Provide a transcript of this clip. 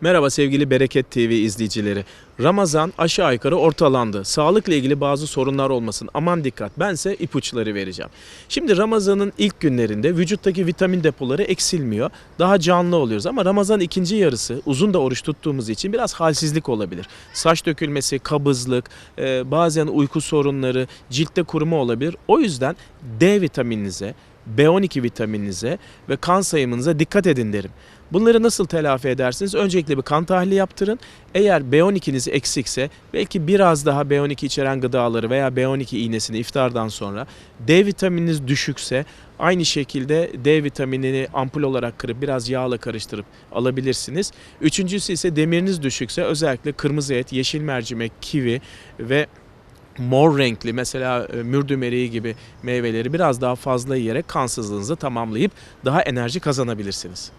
Merhaba sevgili Bereket TV izleyicileri. Ramazan aşağı yukarı ortalandı. Sağlıkla ilgili bazı sorunlar olmasın. Aman dikkat. Bense ipuçları vereceğim. Şimdi Ramazan'ın ilk günlerinde vücuttaki vitamin depoları eksilmiyor. Daha canlı oluyoruz ama Ramazan ikinci yarısı uzun da oruç tuttuğumuz için biraz halsizlik olabilir. Saç dökülmesi, kabızlık, e, bazen uyku sorunları, ciltte kuruma olabilir. O yüzden D vitamininize, B12 vitamininize ve kan sayımınıza dikkat edin derim. Bunları nasıl telafi edersiniz? Öncelikle bir kan tahlili yaptırın. Eğer B12'niz eksikse belki biraz daha B12 içeren gıdaları veya B12 iğnesini iftardan sonra D vitamininiz düşükse aynı şekilde D vitaminini ampul olarak kırıp biraz yağla karıştırıp alabilirsiniz. Üçüncüsü ise demiriniz düşükse özellikle kırmızı et, yeşil mercimek, kivi ve mor renkli mesela e, mürdüm eriği gibi meyveleri biraz daha fazla yiyerek kansızlığınızı tamamlayıp daha enerji kazanabilirsiniz.